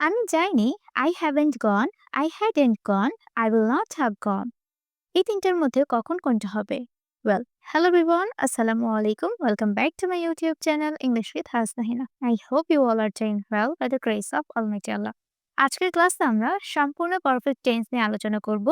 আমি যাইনি I haven't gone I had and gone I will not have gone এই তিনটার মধ্যে কখন কোনটা হবে? ওয়েল হ্যালো বিবন আসসালামু আলাইকুম welcome back to my YouTube channel English with Hasnahina I hope you all are doing well by the grace of almighty Allah আজকের ক্লাসে আমরা সম্পূর্ণ পারফেক্ট টেন্স নিয়ে আলোচনা করব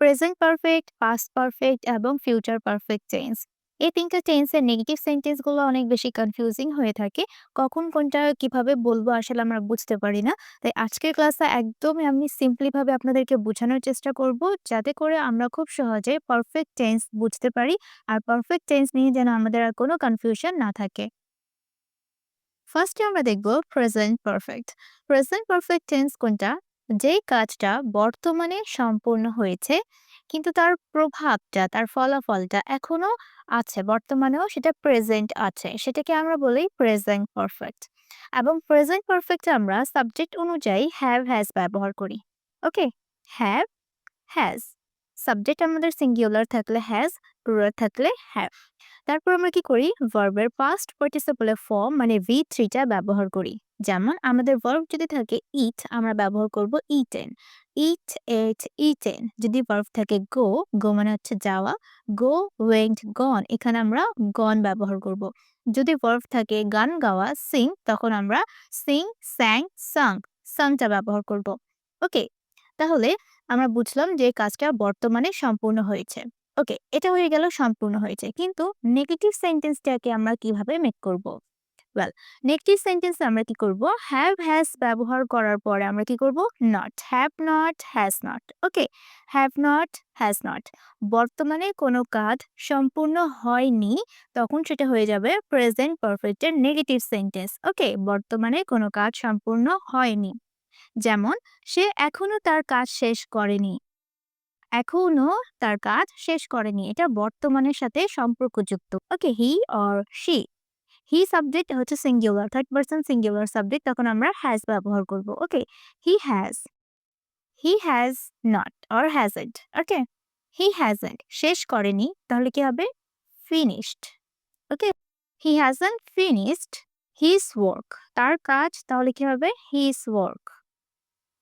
প্রেজেন্ট পারফেক্ট পাস্ট পারফেক্ট এবং ফিউচার পারফেক্ট টেন্স এই ৩ টা টেন্সের নেগেটিভ সেন্টেন্সগুলো অনেক বেশি কনফিউজিং হয়ে থাকে। কখন কোনটা কীভাবে বলব আসলে আমরা বুঝতে পারি না। তাই আজকের ক্লাসে একদমই আমি সিম্পলি ভাবে আপনাদেরকে বোঝানোর চেষ্টা করব, যাতে করে আমরা খুব সহজে পারফেক্ট টেন্স বুঝতে পারি আর পারফেক্ট টেন্স নিয়ে যেন আমাদের আর কোনো কনফিউশন না থাকে। ফার্স্টে আমরা দেখব present perfect. Present perfect tense কোনটা? যেই কাজটা বর্তমানে সম্পূর্ণ হয়েছে কিন্তু তার প্রভাবটা, তার ফলাফলটা এখনও আছে। বর্তমানেও সেটা প্রেজেন্ট আছে। সেটাকে আমরা বলি প্রেজেন্ট পারফেক্ট। এবং প্রেজেন্ট পারফেক্ট আমরা সাবজেক্ট অনুযায়ী হ্যাভ, হ্যাজ ব্যবহার করি। ওকে? Have, has. সাবজেক্ট আমাদের সিঙ্গুলার থাকলে হ্যাজ, প্লুরাল থাকলে হ্যাভ। তারপর আমরা কি করি? ভার্বের পাস্ট পার্টিসিপল ফর্ম মানে V3 টা ব্যবহার করি। যেমন আমাদের ভার্ব যদি থাকে ইট আমরা ব্যবহার করব ইটেন। Eat, ate, eaten. যদি ভার্ব থাকে গো, গো মানে হচ্ছে যাওয়া। গো, ওয়েন্ট, গন এখানে আমরা গন ব্যবহার করব। যদি ভার্ব থাকে গান গাওয়া সিং তখন আমরা সিং, স্যাং, সাং, সাংটা ব্যবহার করব। ওকে? তাহলে আমরা বুঝলাম যে কাজটা বর্তমানে সম্পূর্ণ হয়েছে। ওকে, এটা হয়ে গেল সম্পূর্ণ হয়েছে। কিন্তু নেগেটিভ সেন্টেন্সটাকে আমরা কীভাবে মেক করব? ওয়েল, নেগেটিভ সেন্টেন্সে আমরা কি করব? হ্যাভ, হ্যাজ ব্যবহার করার পরে আমরা কি করব? Not. Have not, has not. Okay? Have not, has not. বর্তমানে কোনো কাজ সম্পূর্ণ হয়নি তখন সেটা হয়ে যাবে প্রেজেন্ট পারফেক্ট এর নেগেটিভ সেন্টেন্স। ওকে? বর্তমানে কোনো কাজ সম্পূর্ণ হয়নি। যেমন সে এখনও তার কাজ শেষ করেনি। এখনও তার কাজ শেষ করেনি। এটা বর্তমানের সাথে সম্পর্কযুক্ত। Okay? He or she. He subject হচ্ছে singular, third person singular subject তখন আমরা হ্যাজ ব্যবহার করব। Okay? He has. He has not or has hasn't. Okay? He hasn't শেষ করেনি তাহলে কি হবে? Finished. Okay? He hasn't finished his work. তার কাজ তাহলে কি হবে? His work.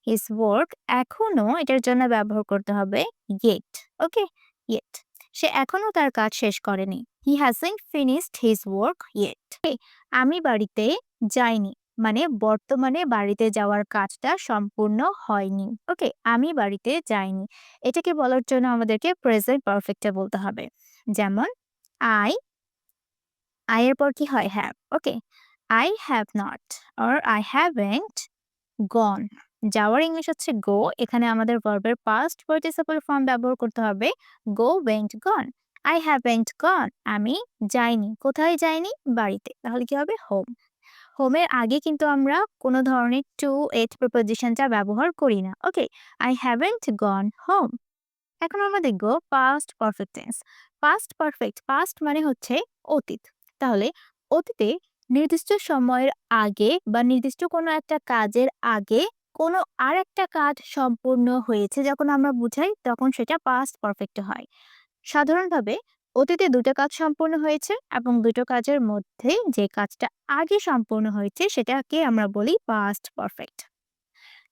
হিজ ওয়ার্ক এখনও এটার জন্য ব্যবহার করতে হবে yet. ওকে? yet. সে এখনও তার কাজ শেষ করেনি। He hasn't finished his work. Okay? আমি বাড়িতে যাইনি। মানে বর্তমানে বাড়িতে যাওয়ার কাজটা সম্পূর্ণ হয়নি। ওকে? আমি বাড়িতে যাইনি। এটাকে বলার জন্য আমাদেরকে প্রেজেন্ট পারফেক্টটা বলতে হবে। যেমন আই এর পর কি হয়? Have. Okay? I have not, or I haven't gone. যাওয়ার ইংলিশ হচ্ছে গো এখানে আমাদের ভার্বের পাস্ট পার্টিসিপল ফর্ম ব্যবহার করতে হবে go, went, gone. I haven't gone আমি যাইনি। কোথায় যাইনি? বাড়িতে। তাহলে কি হবে? হোম হোমের আগে কিন্তু আমরা কোনো ধরনের to it প্রিপোজিশনটা ব্যবহার করি না। ওকে? I haven't গন হোম এখন আমরা দেখব past perfect tense. Past perfect past মানে হচ্ছে অতীত। তাহলে অতীতে নির্দিষ্ট সময়ের আগে বা নির্দিষ্ট কোনো একটা কাজের আগে কোনো আরেকটা কাজ সম্পূর্ণ হয়েছে যখন আমরা বুঝাই, তখন সেটা পাস্ট পারফেক্ট হয়। সাধারণভাবে অতীতে দুটো কাজ সম্পূর্ণ হয়েছে এবং দুটো কাজের মধ্যে যে কাজটা আগে সম্পূর্ণ হয়েছে সেটাকে আমরা বলি পাস্ট পারফেক্ট।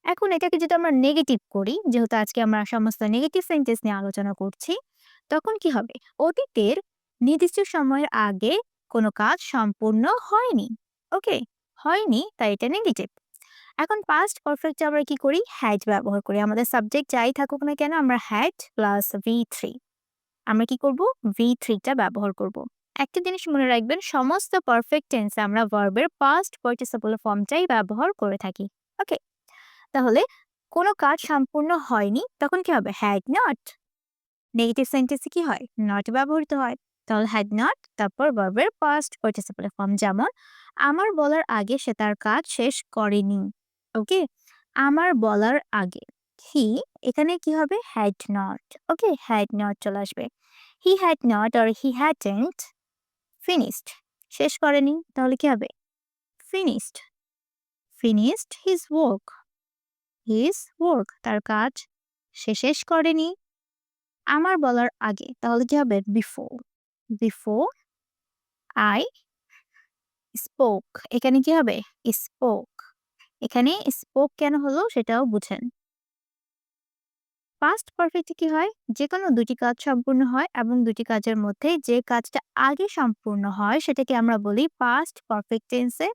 এখন এটাকে যদি আমরা নেগেটিভ করি, যেহেতু আজকে আমরা সমস্ত নেগেটিভ সেন্টেন্স নিয়ে আলোচনা করছি, তখন কি হবে? অতীতের নির্দিষ্ট সময়ের আগে কোনো কাজ সম্পূর্ণ হয়নি। ওকে? হয়নি, তাই এটা নেগেটিভ। এখন পাস্ট পারফেক্টে আমরা কি করি? হ্যাড ব্যবহার করি। আমাদের সাবজেক্ট যাই থাকুক না কেন আমরা হ্যাড প্লাস V3 আমরা কি করব? ভি থ্রিটা ব্যবহার করব। একটা জিনিস মনে রাখবেন, সমস্ত পারফেক্ট টেন্সে আমরা ভার্বের পাস্ট পার্টিসিপল ফর্মটাই ব্যবহার করে থাকি। ওকে? তাহলে কোনো কাজ সম্পূর্ণ হয়নি, তখন কি হবে? Had not. নেগেটিভ সেন্টেন্সে কি হয়? নট ব্যবহৃত হয়। তাহলে হ্যাড নট তারপর ভার্বের পাস্ট পার্টিসিপল ফর্ম যেমন, আমার বলার আগে সে তার কাজ শেষ করেনি। ওকে? আমার বলার আগে, হি এখানে কি হবে? Had not. Okay? Had not চলে আসবে। হি হ্যাড নট আর হি হ্যাডন্ট ফিনিশড শেষ করেনি, তাহলে কি হবে? Finished. Finished his work. His work তার কাজ সে শেষ করেনি। আমার বলার আগে, তাহলে কি হবে? বিফোর। বিফোর আই স্পোক এখানে কি হবে? স্পোক। এখানে স্পোক কেন হলো সেটাও বুঝেন। পাস্ট পারফেক্টে কি হয়? যে কোনো দুটি কাজ সম্পূর্ণ হয় এবং দুটি কাজের মধ্যে যে কাজটা আগে সম্পূর্ণ হয় সেটাকে আমরা বলি পাস্ট পারফেক্ট টেন্সে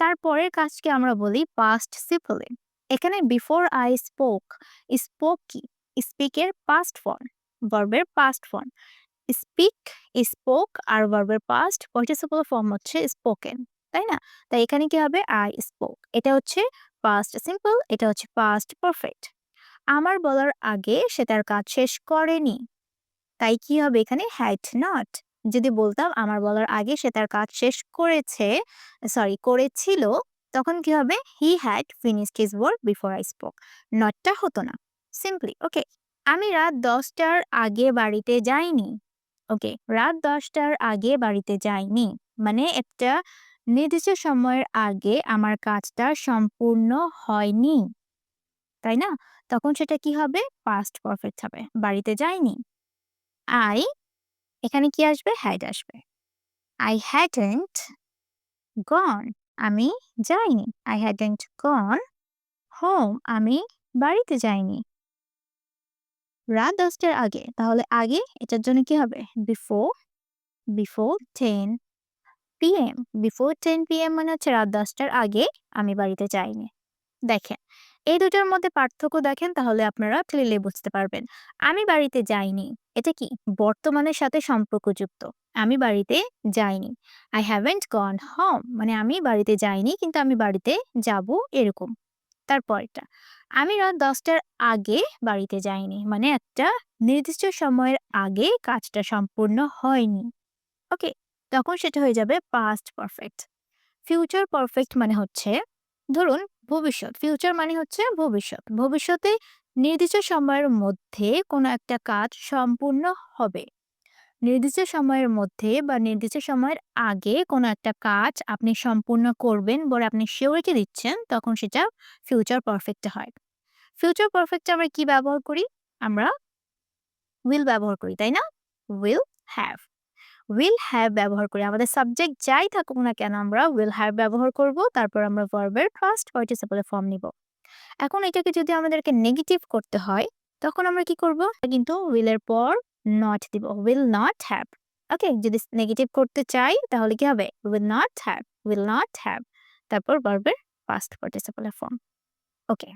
তারপরের কাজকে আমরা বলি পাস্ট সিম্পলে এখানে বিফোর আই স্পোক স্পোক কি? স্পিকের পাস্ট ফর্ম ভার্বের পাস্ট ফর্ম স্পিক স্পোক আর ভার্বের পাস্ট পার্টিসিপল ফর্ম হচ্ছে স্পোকেন তাই না? তাই এখানে কি হবে? আই স্পোক এটা হচ্ছে পাস্ট সিম্পল এটা হচ্ছে পাস্ট পারফেক্ট আমার বলার আগে সে তার কাজ শেষ করেনি। তাই কি হবে এখানে? হ্যাড নট যদি বলতাম আমার বলার আগে সে তার কাজ শেষ করেছে সরি করেছিল, তখন কি হবে? He had finished his work before I spoke নটটা হতো না। সিম্পলি ওকে আমি রাত দশটার আগে বাড়িতে যাইনি। ওকে রাত দশটার আগে বাড়িতে যাইনি। মানে একটা নির্দিষ্ট সময়ের আগে আমার কাজটা সম্পূর্ণ হয়নি, তাই না? তখন সেটা কি হবে? পাস্ট পারফেক্ট হবে। বাড়িতে যাইনি। আই এখানে কি আসবে? হ্যাড আসবে। আই হ্যাডেন্ট গন আমি যাইনি। আই হ্যাডেন্ট গন হোম আমি বাড়িতে যাইনি। রাত দশটার আগে। তাহলে আগে এটার জন্য কি হবে? Before before ten PM before ten PM মানে হচ্ছে রাত দশটার আগে আমি বাড়িতে যাইনি। দেখেন, এই দুটোর মধ্যে পার্থক্য দেখেন তাহলে আপনারা ক্লিয়ারলি বুঝতে পারবেন। আমি বাড়িতে যাইনি, এটা কি বর্তমানের সাথে সম্পর্কযুক্ত? আমি বাড়িতে যাইনি। আই হ্যাভেন্ট গন হোম মানে আমি বাড়িতে যাইনি কিন্তু আমি বাড়িতে যাব এরকম। তারপরটা, আমি রাত দশটার আগে বাড়িতে যাইনি মানে একটা নির্দিষ্ট সময়ের আগে কাজটা সম্পূর্ণ হয়নি। ওকে তখন সেটা হয়ে যাবে পাস্ট পারফেক্ট ফিউচার পারফেক্ট মানে হচ্ছে, ধরুন ভবিষ্যৎ। ফিউচার মানে হচ্ছে ভবিষ্যৎ। ভবিষ্যতে নির্দিষ্ট সময়ের মধ্যে কোনো একটা কাজ সম্পূর্ণ হবে। নির্দিষ্ট সময়ের মধ্যে বা নির্দিষ্ট সময়ের আগে কোনো একটা কাজ আপনি সম্পূর্ণ করবেন বলে আপনি শিওরিটি দিচ্ছেন, তখন সেটা ফিউচার পারফেক্ট হয়। ফিউচার পারফেক্ট আমরা কি ব্যবহার করি? আমরা উইল ব্যবহার করি, তাই না? উইল হ্যাভ উইল হ্যাভ ব্যবহার করি। আমাদের সাবজেক্ট যাই থাকুক না কেন, আমরা উইল হ্যাভ ব্যবহার করব, তারপর আমরা ভার্বের ফার্স্ট পার্টিসিপলে ফর্ম নিব। এখন এটাকে যদি আমাদেরকে নেগেটিভ করতে হয়, তখন আমরা কি করব? কিন্তু উইলের পর নট দিব উইল নট হ্যাভ ওকে, যদি নেগেটিভ করতে চাই, তাহলে কি হবে? Will not have will not have তারপর ভার্বের ফার্স্ট পার্টিসিপলে ফর্ম ওকে,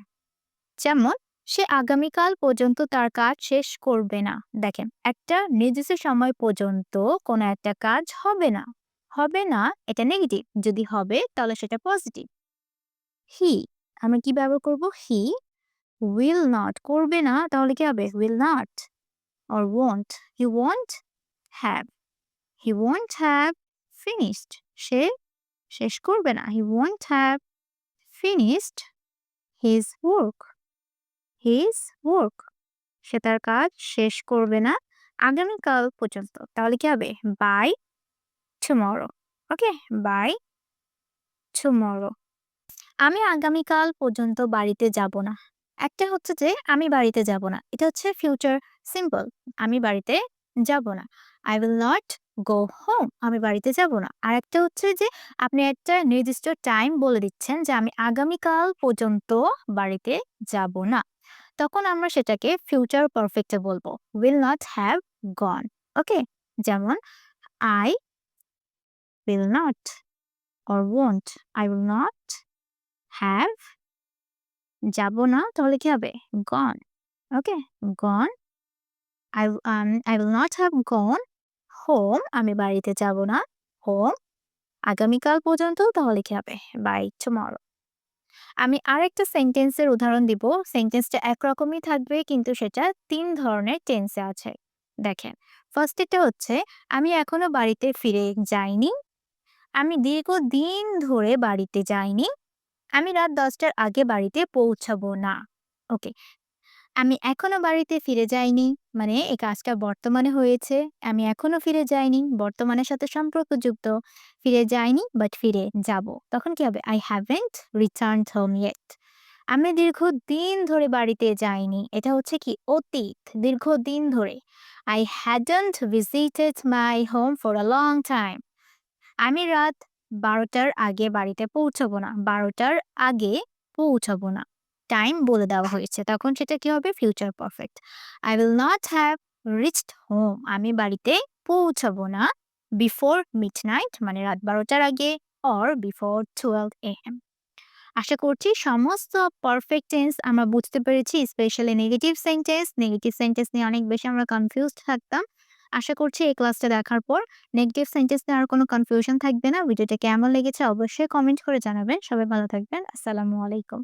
যেমন সে আগামীকাল পর্যন্ত তার কাজ শেষ করবে না। দেখেন, একটা নির্দিষ্ট সময় পর্যন্ত কোনো একটা কাজ হবে না। হবে না, এটা নেগেটিভ যদি হবে, তাহলে সেটা পজিটিভ হি আমরা কি ব্যবহার করব? হি উইল নট করবে না, তাহলে কি হবে? Will not or won't he won't have he won't have finished সে শেষ করবে না। He won't have finished his work his work সে তার কাজ শেষ করবে না আগামীকাল পর্যন্ত। তাহলে কি হবে? By tomorrow okay by tomorrow আমি আগামীকাল পর্যন্ত বাড়িতে যাব না। একটা হচ্ছে যে, আমি বাড়িতে যাব না। এটা হচ্ছে ফিউচার সিম্পল আমি বাড়িতে যাব না। I will not go home, আমি বাড়িতে যাব না। আর একটা হচ্ছে যে, আপনি একটা নির্দিষ্ট টাইম বলে দিচ্ছেন যে, আমি আগামীকাল পর্যন্ত বাড়িতে যাব না। তখন আমরা সেটাকে ফিউচার পারফেক্টে বলব। Will not have gone okay যেমন I will not or won't I will not have যাব না, তাহলে কি হবে? Gone okay gone I I will not have gone home আমি বাড়িতে যাব না? হোম আগামীকাল পর্যন্ত তাহলে কি হবে? বাই টুমরো আমি আরেকটা সেন্টেন্সের উদাহরণ দিব। সেন্টেন্সটা একরকমই থাকবে, কিন্তু সেটা তিন ধরনের টেন্সে আছে। দেখেন ফার্স্ট এটা হচ্ছে, আমি এখনও বাড়িতে ফিরে যাইনি। আমি দীর্ঘদিন ধরে বাড়িতে যাইনি। আমি রাত দশটার আগে বাড়িতে পৌঁছাবো না। ওকে আমি এখনও বাড়িতে ফিরে যাইনি। মানে এই কাজটা বর্তমানে হয়েছে। আমি এখনও ফিরে যাইনি। বর্তমানের সাথে সম্পর্কযুক্ত। ফিরে যাইনি বাট ফিরে যাব। তখন কি হবে? I haven't return home yet আমি দীর্ঘদিন ধরে বাড়িতে যাইনি। এটা হচ্ছে কি? অতীত। দীর্ঘদিন ধরে। I hadn't visited my home for a long time আমি রাত বারোটার আগে বাড়িতে পৌঁছাবো না। বারোটার আগে পৌঁছাবো না। টাইম বলে দেওয়া হয়েছে, তখন সেটা কি হবে? Future perfect. I will not have reached home. আমি বাড়িতে পৌঁছাবো না বিফোর মিড নাইট মানে রাত বারোটার আগে, or before twelve A M আশা করছি সমস্ত পারফেক্ট টেন্স আমরা বুঝতে পেরেছি, specially negative sentence. Negative sentence নিয়ে অনেক বেশি আমরা কনফিউজড থাকতাম। আশা করছি এই ক্লাসটা দেখার পর নেগেটিভ সেন্টেন্স নিয়ে আর কোনো কনফিউশন থাকবে না। ভিডিওটা কেমন লেগেছে অবশ্যই কমেন্ট করে জানাবেন। সবাই ভালো থাকবেন। আসসালামু আলাইকুম।